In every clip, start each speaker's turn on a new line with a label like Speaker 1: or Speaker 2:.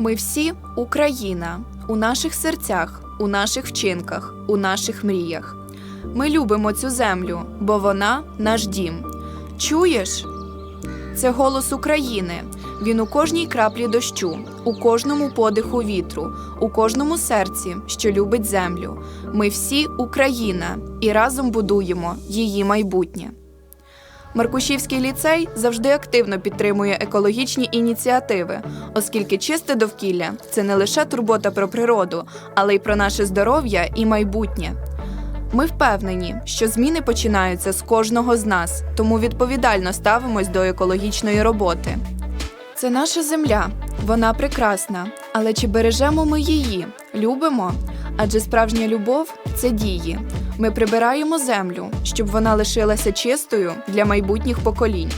Speaker 1: Ми всі Україна у наших серцях, у наших вчинках, у наших мріях. Ми любимо цю землю, бо вона наш дім. Чуєш? Це голос України. Він у кожній краплі дощу, у кожному подиху вітру, у кожному серці, що любить землю. Ми всі Україна і разом будуємо її майбутнє. Маркушівський ліцей завжди активно підтримує екологічні ініціативи, оскільки чисте довкілля це не лише турбота про природу, але й про наше здоров'я і майбутнє. Ми впевнені, що зміни починаються з кожного з нас, тому відповідально ставимось до екологічної роботи. Це наша земля, вона прекрасна, але чи бережемо ми її? Любимо? Адже справжня любов це дії. Ми прибираємо землю, щоб вона лишилася чистою для майбутніх поколінь.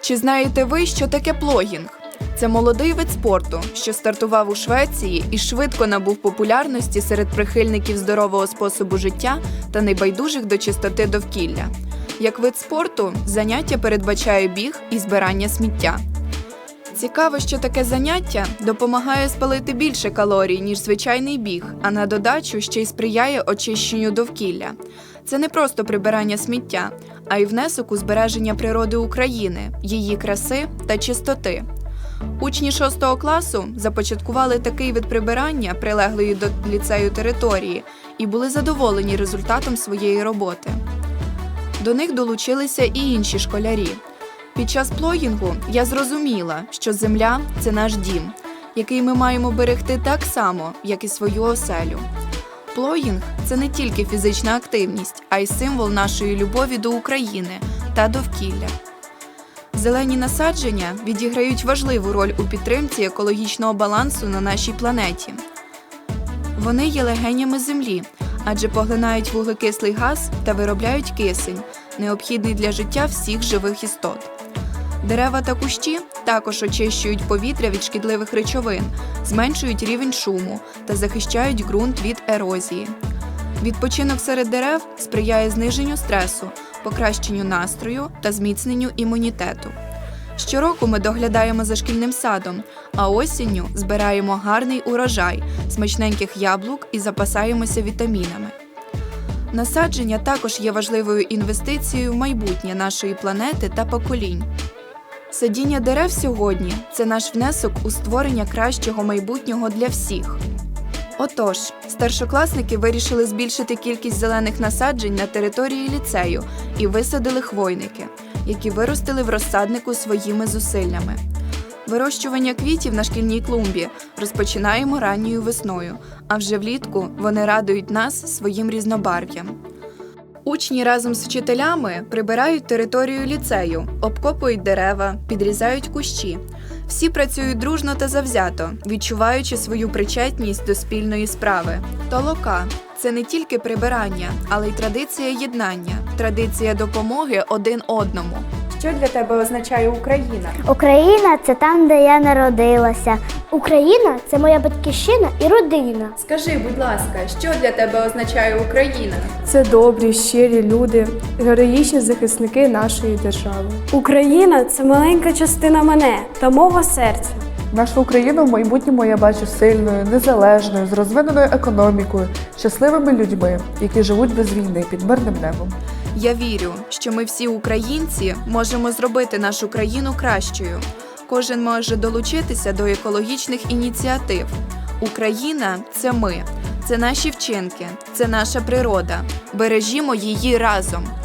Speaker 1: Чи знаєте ви, що таке плогінг? Це молодий вид спорту, що стартував у Швеції і швидко набув популярності серед прихильників здорового способу життя та небайдужих до чистоти довкілля. Як вид спорту, заняття передбачає біг і збирання сміття. Цікаво, що таке заняття допомагає спалити більше калорій, ніж звичайний біг, а на додачу ще й сприяє очищенню довкілля. Це не просто прибирання сміття, а й внесок у збереження природи України, її краси та чистоти. Учні 6 класу започаткували такий вид прибирання прилеглої до ліцею території і були задоволені результатом своєї роботи. До них долучилися і інші школярі. Під час плогінгу я зрозуміла, що земля це наш дім, який ми маємо берегти так само, як і свою оселю. Плогінг це не тільки фізична активність, а й символ нашої любові до України та довкілля. Зелені насадження відіграють важливу роль у підтримці екологічного балансу на нашій планеті. Вони є легенями землі, адже поглинають вуглекислий газ та виробляють кисень, необхідний для життя всіх живих істот. Дерева та кущі також очищують повітря від шкідливих речовин, зменшують рівень шуму та захищають ґрунт від ерозії. Відпочинок серед дерев сприяє зниженню стресу, покращенню настрою та зміцненню імунітету. Щороку ми доглядаємо за шкільним садом, а осінню збираємо гарний урожай, смачненьких яблук і запасаємося вітамінами. Насадження також є важливою інвестицією в майбутнє нашої планети та поколінь. Садіння дерев сьогодні це наш внесок у створення кращого майбутнього для всіх. Отож, старшокласники вирішили збільшити кількість зелених насаджень на території ліцею і висадили хвойники, які виростили в розсаднику своїми зусиллями. Вирощування квітів на шкільній клумбі розпочинаємо ранньою весною, а вже влітку вони радують нас своїм різнобарв'ям. Учні разом з вчителями прибирають територію ліцею, обкопують дерева, підрізають кущі. Всі працюють дружно та завзято, відчуваючи свою причетність до спільної справи. Толока це не тільки прибирання, але й традиція єднання, традиція допомоги один одному. Що для тебе означає Україна?
Speaker 2: Україна це там, де я народилася. Україна це моя батьківщина і родина.
Speaker 1: Скажи, будь ласка, що для тебе означає Україна?
Speaker 3: Це добрі, щирі люди, героїчні захисники нашої держави.
Speaker 4: Україна це маленька частина мене та мого серця.
Speaker 5: Нашу Україну в майбутньому я бачу сильною, незалежною, з розвиненою економікою, щасливими людьми, які живуть без війни під мирним небом.
Speaker 1: Я вірю, що ми всі українці можемо зробити нашу країну кращою. Кожен може долучитися до екологічних ініціатив. Україна це ми, це наші вчинки, це наша природа. Бережімо її разом.